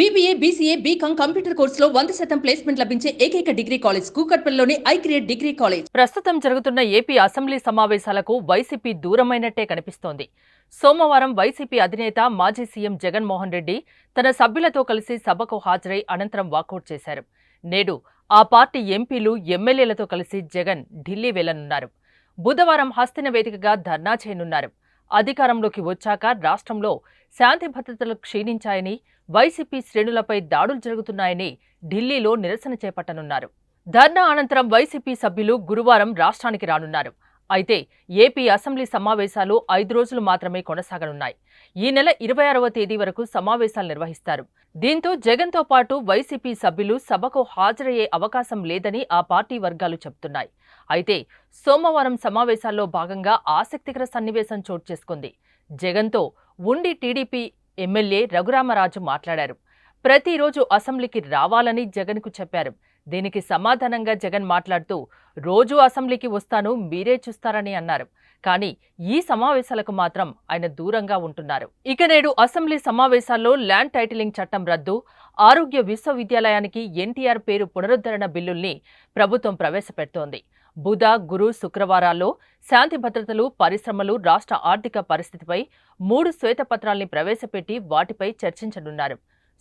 BBA BCA BCom computer కోర్సులో వంద శాతం ప్లేస్మెంట్ లభించే ఏకైక డిగ్రీ కాలేజ్ కూకట్పల్లిలోని ఐ క్రియేట్ డిగ్రీ కాలేజ్ ప్రస్తుతం జరుగుతున్న ఏపీ అసెంబ్లీ సమావేశాలకు వైసీపీ దూరమైనట్టే కనిపిస్తోంది. సోమవారం వైసీపీ అధినేత మాజీ సీఎం జగన్మోహన్ రెడ్డి తన సభ్యులతో కలిసి సభకు హాజరై అనంతరం వాకౌట్ చేశారు. నేడు ఆ పార్టీ ఎంపీలు ఎమ్మెల్యేలతో కలిసి జగన్ ఢిల్లీ వెళ్ళనున్నారు బుధవారం హస్తిన వేదికగా ధర్నా చేయనున్నారు. అధికారంలోకి వచ్చాక రాష్ట్రంలో శాంతి భద్రతలు క్షీణించాయని వైసీపీ శ్రేణులపై దాడులు జరుగుతున్నాయని ఢిల్లీలో నిరసన చేపట్టనున్నారు. ధర్నా అనంతరం వైసీపీ సభ్యులు గురువారం రాష్ట్రానికి రానున్నారు. అయితే ఏపీ అసెంబ్లీ సమావేశాలు ఐదు రోజులు మాత్రమే కొనసాగనున్నాయి. ఈ నెల ఇరవై ఆరవ తేదీ వరకు సమావేశాలు నిర్వహిస్తారు. దీంతో జగన్తో పాటు వైసీపీ సభ్యులు సభకు హాజరయ్యే అవకాశం లేదని ఆ పార్టీ వర్గాలు చెబుతున్నాయి. అయితే సోమవారం సమావేశాల్లో భాగంగా ఆసక్తికర సన్నివేశం చోటు చేసుకుంది. జగన్తో ఉండి టీడీపీ ఎమ్మెల్యే రఘురామరాజు మాట్లాడారు. ప్రతిరోజు అసెంబ్లీకి రావాలని జగన్కు చెప్పారు. దీనికి సమాధానంగా జగన్ మాట్లాడుతూ రోజూ అసెంబ్లీకి వస్తాను మీరే చూస్తారని అన్నారు. కానీ ఈ సమావేశాలకు మాత్రం ఆయన దూరంగా ఉంటున్నారు. ఇక నేడు అసెంబ్లీ సమావేశాల్లో ల్యాండ్ టైటిలింగ్ చట్టం రద్దు ఆరోగ్య విశ్వవిద్యాలయానికి ఎన్టీఆర్ పేరు పునరుద్ధరణ బిల్లుల్ని ప్రభుత్వం ప్రవేశపెడుతోంది. బుధ గురు శుక్రవారాల్లో శాంతి భద్రతలు పరిశ్రమలు రాష్ట్ర ఆర్థిక పరిస్థితిపై మూడు శ్వేతపత్రాల్ని ప్రవేశపెట్టి వాటిపై చర్చించనున్నారు.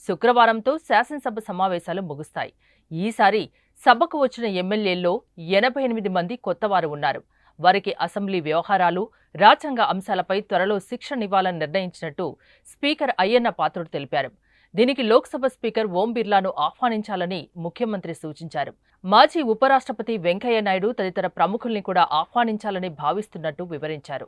శుక్రవారంతో శాసనసభ సమావేశాలు ముగుస్తాయి. ఈసారి సభకు వచ్చిన ఎమ్మెల్యేల్లో ఎనభై ఎనిమిది మంది కొత్తవారు ఉన్నారు. వారికి అసెంబ్లీ వ్యవహారాలు రాజ్యాంగ అంశాలపై త్వరలో శిక్షణనివ్వాలని నిర్ణయించినట్టు స్పీకర్ అయ్యన్న పాత్రుడు తెలిపారు. దీనికి లోక్సభ స్పీకర్ ఓం బిర్లాను ఆహ్వానించాలని ముఖ్యమంత్రి సూచించారు. మాజీ ఉపరాష్ట్రపతి వెంకయ్య నాయుడు తదితర ప్రముఖుల్ని కూడా ఆహ్వానించాలని భావిస్తున్నట్టు వివరించారు.